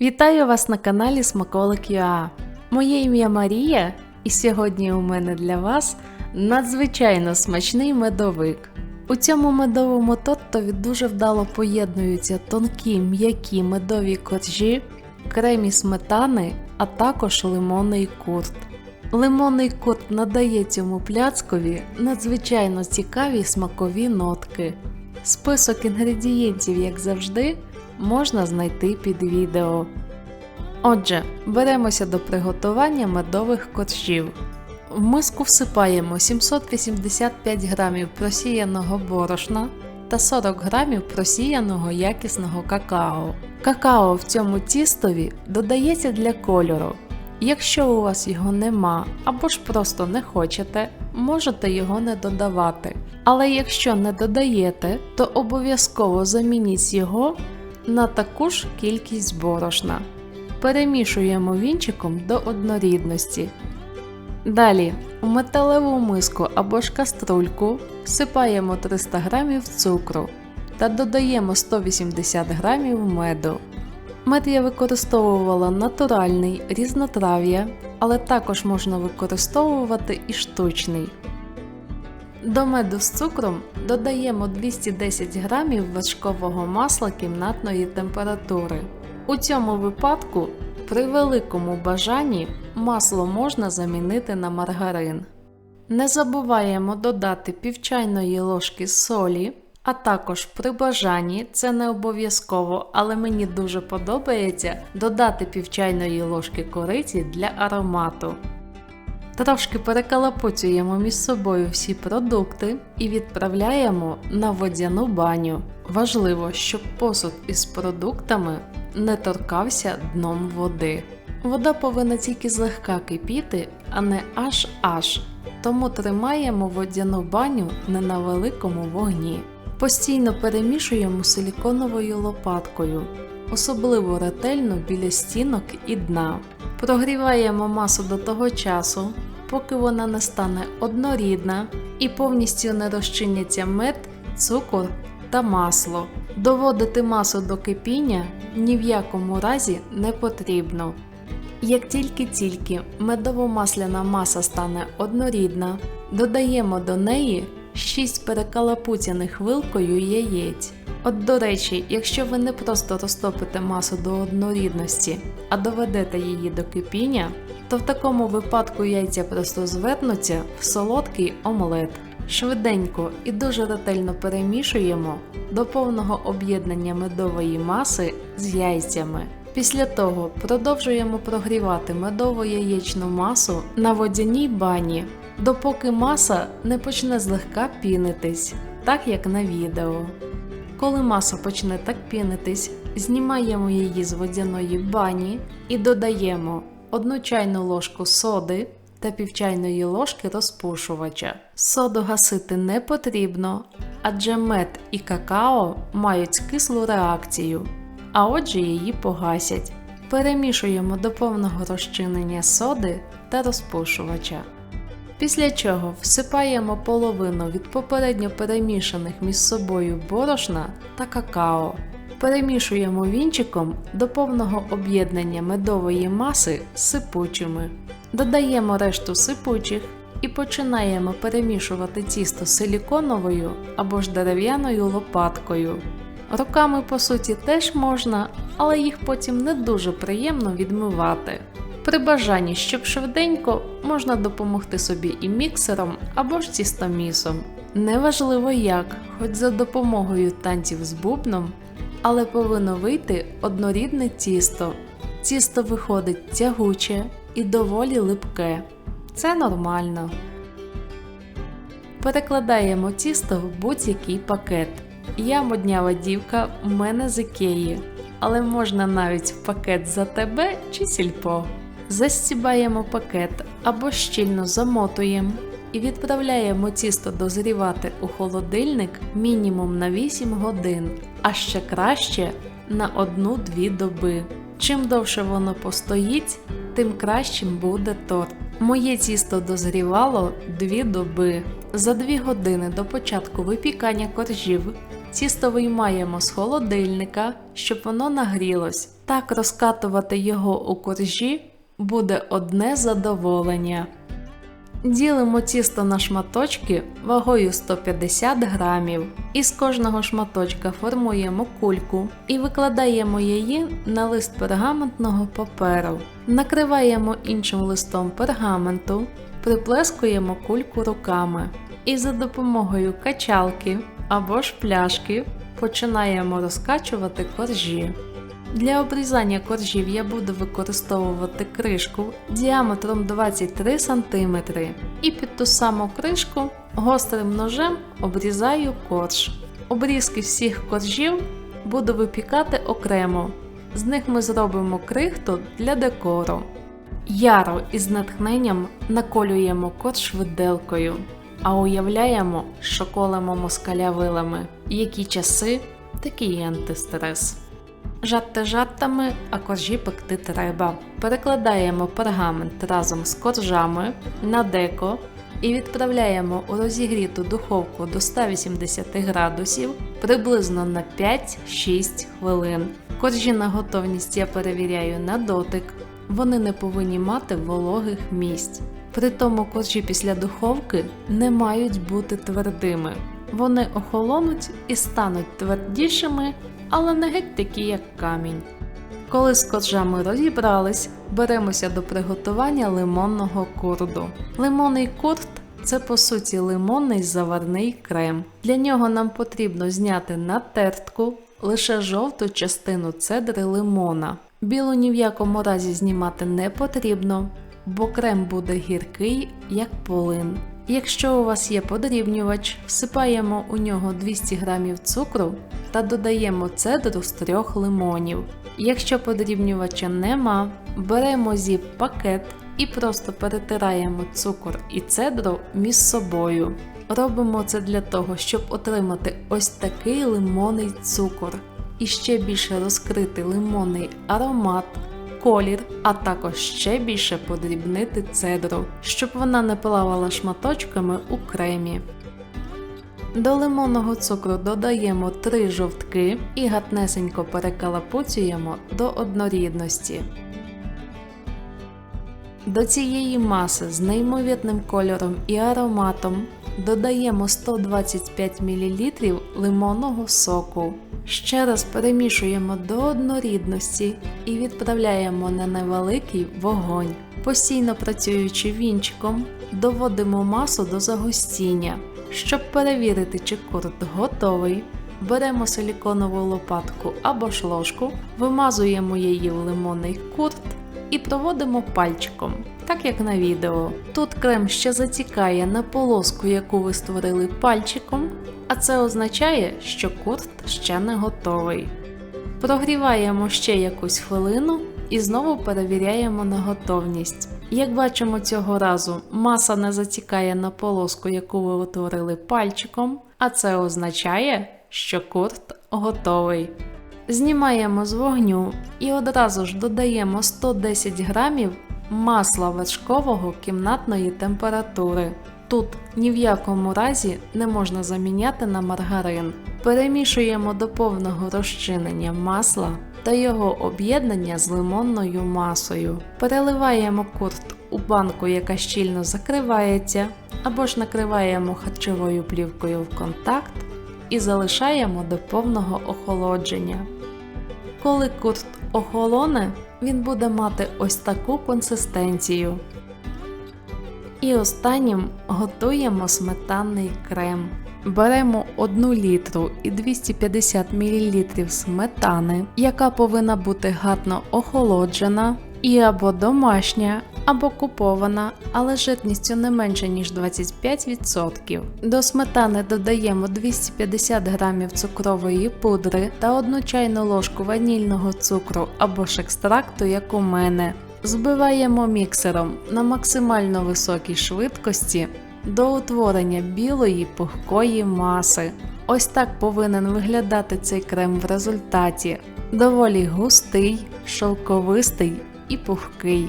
Вітаю вас на каналі Смаколик ЮА. Моє ім'я Марія, і сьогодні у мене для вас надзвичайно смачний медовик. У цьому медовому тортові дуже вдало поєднуються тонкі м'які медові коржі, кремі сметани, а також лимонний курт. Лимонний курт надає цьому пляцкові надзвичайно цікаві смакові нотки. Список інгредієнтів, як завжди, можна знайти під відео. Отже, беремося до приготування медових коржів. В миску всипаємо 785 г просіяного борошна та 40 г просіяного якісного какао. Какао в цьому тістові додається для кольору. Якщо у вас його нема або ж просто не хочете, можете його не додавати. Але якщо не додаєте, то обов'язково замініть його на таку ж кількість борошна. Перемішуємо вінчиком до однорідності. Далі у металеву миску або ж каструльку всипаємо 300 г цукру та додаємо 180 г меду. Мед я використовувала натуральний різнотрав'я, але також можна використовувати і штучний. До меду з цукром додаємо 210 г вершкового масла кімнатної температури. У цьому випадку, при великому бажанні, масло можна замінити на маргарин. Не забуваємо додати пів чайної ложки солі, а також при бажанні, це не обов'язково, але мені дуже подобається додати пів чайної ложки кориці для аромату. Трошки перекалапуцюємо між собою всі продукти і відправляємо на водяну баню. Важливо, щоб посуд із продуктами не торкався дном води. Вода повинна тільки злегка кипіти, а не аж аж. Тому тримаємо водяну баню не на великому вогні. Постійно перемішуємо силіконовою лопаткою, особливо ретельно біля стінок і дна. Прогріваємо масу до того часу, поки вона не стане однорідна і повністю не розчиняться мед, цукор та масло. Доводити масу до кипіння ні в якому разі не потрібно. Як тільки-тільки медово-масляна маса стане однорідна, додаємо до неї 6 перекалапуцяних вилкою яєць. От до речі, якщо ви не просто розтопите масу до однорідності, а доведете її до кипіння, то в такому випадку яйця просто звернуться в солодкий омлет. Швиденько і дуже ретельно перемішуємо до повного об'єднання медової маси з яйцями. Після того продовжуємо прогрівати медово-яєчну масу на водяній бані, допоки маса не почне злегка пінитись, так як на відео. Коли маса почне так пінитись, знімаємо її з водяної бані і додаємо 1 чайну ложку соди та пів чайної ложки розпушувача. Соду гасити не потрібно, адже мед і какао мають кислу реакцію, а отже її погасять. Перемішуємо до повного розчинення соди та розпушувача. Після чого всипаємо половину від попередньо перемішаних між собою борошна та какао. Перемішуємо вінчиком до повного об'єднання медової маси з сипучими. Додаємо решту сипучих і починаємо перемішувати тісто силіконовою або ж дерев'яною лопаткою. Руками, по суті, теж можна, але їх потім не дуже приємно відмивати. При бажанні, щоб швиденько, можна допомогти собі і міксером або ж тістомісом. Неважливо як, хоч за допомогою танців з бубном, але повинно вийти однорідне тісто. Тісто виходить тягуче і доволі липке. Це нормально. Перекладаємо тісто в будь-який пакет. Я моднява дівка, у мене з ікеї, але можна навіть в пакет за тебе чи сільпо. Застібаємо пакет або щільно замотуємо і відправляємо тісто дозрівати у холодильник мінімум на 8 годин, а ще краще на 1-2 доби. Чим довше воно постоїть, тим кращим буде торт. Моє тісто дозрівало 2 доби. За 2 години до початку випікання коржів тісто виймаємо з холодильника, щоб воно нагрілось. Так розкатувати його у коржі буде одне задоволення. Ділимо тісто на шматочки вагою 150 грамів. Із кожного шматочка формуємо кульку і викладаємо її на лист пергаментного паперу. Накриваємо іншим листом пергаменту, приплескуємо кульку руками і за допомогою качалки або ж пляшки починаємо розкачувати коржі. Для обрізання коржів я буду використовувати кришку діаметром 23 см і під ту саму кришку гострим ножем обрізаю корж. Обрізки всіх коржів буду випікати окремо. З них ми зробимо крихту для декору. Яро із натхненням наколюємо корж виделкою, а уявляємо, що колемо москаля вилами. Які часи, такий антистрес. Жатти жаттами, а коржі пекти треба. Перекладаємо пергамент разом з коржами на деко і відправляємо у розігріту духовку до 180 градусів приблизно на 5-6 хвилин. Коржі на готовність я перевіряю на дотик. Вони не повинні мати вологих місць. При тому коржі після духовки не мають бути твердими. Вони охолонуть і стануть твердішими, але не геть такі, як камінь. Коли з коржами розібрались, беремося до приготування лимонного курду. Лимонний курд це по суті лимонний заварний крем. Для нього нам потрібно зняти на тертку лише жовту частину цедри лимона. Білу ні в якому разі знімати не потрібно, бо крем буде гіркий, як полин. Якщо у вас є подрібнювач, всипаємо у нього 200 г цукру та додаємо цедру з трьох лимонів. Якщо подрібнювача нема, беремо зіп пакет і просто перетираємо цукор і цедру між собою. Робимо це для того, щоб отримати ось такий лимонний цукор і ще більше розкрити лимонний аромат колір, а також ще більше подрібнити цедру, щоб вона не плавала шматочками у кремі. До лимонного цукру додаємо 3 жовтки і гатнесенько перекалапуцюємо до однорідності. До цієї маси з неймовірним кольором і ароматом додаємо 125 мл лимонного соку. Ще раз перемішуємо до однорідності і відправляємо на невеликий вогонь. Постійно працюючи вінчиком, доводимо масу до загустіння. Щоб перевірити, чи курт готовий, беремо силіконову лопатку або ж ложку, вимазуємо її в лимонний курт і проводимо пальчиком, так як на відео. Тут крем ще затікає на полоску, яку ви створили пальчиком, а це означає, що курт ще не готовий. Прогріваємо ще якусь хвилину і знову перевіряємо на готовність. Як бачимо цього разу, маса не затікає на полоску, яку ви утворили пальчиком, а це означає, що курт готовий. Знімаємо з вогню і одразу ж додаємо 110 грамів масла вершкового кімнатної температури. Тут ні в якому разі не можна заміняти на маргарин. Перемішуємо до повного розчинення масла та його об'єднання з лимонною масою. Переливаємо курт у банку, яка щільно закривається, або ж накриваємо харчовою плівкою в контакт і залишаємо до повного охолодження. Коли курт охолоне, він буде мати ось таку консистенцію. І останнім готуємо сметанний крем. Беремо 1 літру і 250 мл сметани, яка повинна бути гарно охолоджена, і або домашня, або купована, але жирністю не менше ніж 25%. До сметани додаємо 250 г цукрової пудри та 1 чайну ложку ванільного цукру або ж екстракту, як у мене. Збиваємо міксером на максимально високій швидкості до утворення білої пухкої маси. Ось так повинен виглядати цей крем в результаті. Доволі густий, шовковистий і пухкий.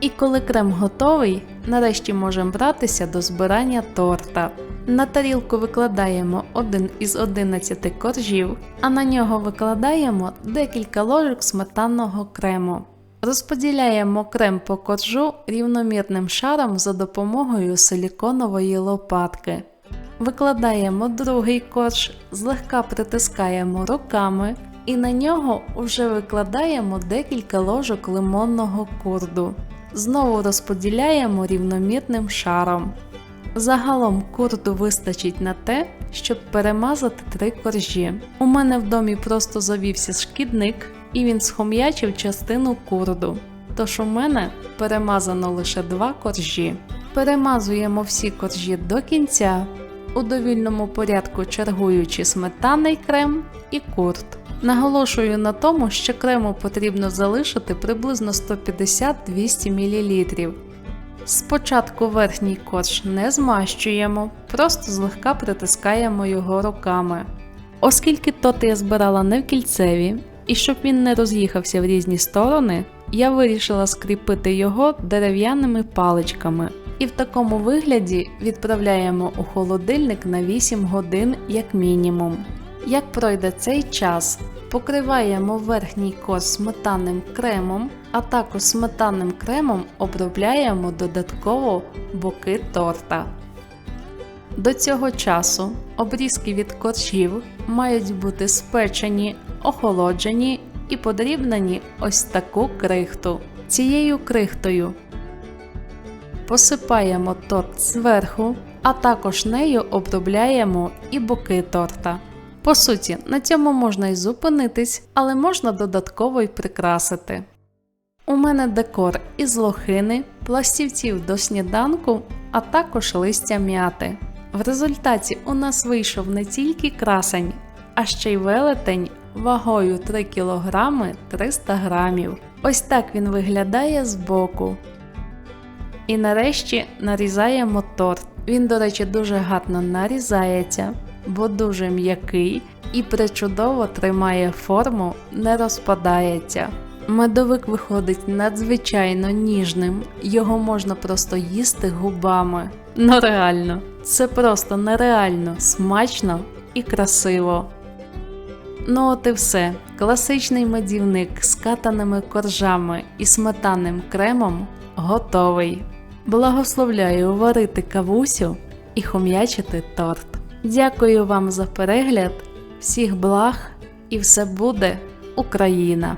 І коли крем готовий, нарешті можемо братися до збирання торта. На тарілку викладаємо один із 11 коржів, а на нього викладаємо декілька ложок сметанного крему. Розподіляємо крем по коржу рівномірним шаром за допомогою силіконової лопатки. Викладаємо другий корж, злегка притискаємо руками і на нього вже викладаємо декілька ложок лимонного курду. Знову розподіляємо рівномірним шаром. Загалом курду вистачить на те, щоб перемазати три коржі. У мене в домі просто завівся шкідник, і він схом'ячив частину курду. Тож у мене перемазано лише два коржі. Перемазуємо всі коржі до кінця, у довільному порядку чергуючи сметаний крем і курд. Наголошую на тому, що крему потрібно залишити приблизно 150-200 мл. Спочатку верхній корж не змащуємо, просто злегка притискаємо його руками. Оскільки торт я збирала не в кільцеві, і щоб він не роз'їхався в різні сторони, я вирішила скріпити його дерев'яними паличками. І в такому вигляді відправляємо у холодильник на 8 годин як мінімум. Як пройде цей час, покриваємо верхній корж сметанним кремом, а також сметанним кремом обробляємо додатково боки торта. До цього часу обрізки від коржів мають бути спечені, охолоджені і подрібнені ось таку крихту. Цією крихтою посипаємо торт зверху, а також нею обробляємо і боки торта. По суті, на цьому можна і зупинитись, але можна додатково й прикрасити. У мене декор із лохини, пластівців до сніданку, а також листя м'яти. В результаті у нас вийшов не тільки красень, а ще й велетень вагою 3 кг 300 грамів. Ось так він виглядає збоку. І нарешті нарізаємо торт. Він, до речі, дуже гарно нарізається, бо дуже м'який і причудово тримає форму, не розпадається. Медовик виходить надзвичайно ніжним, його можна просто їсти губами. Ну реально, це просто нереально смачно і красиво. Ну от і все. Класичний медівник з катаними коржами і сметанним кремом готовий. Благословляю варити кавусю і хом'ячити торт. Дякую вам за перегляд, всіх благ і все буде Україна!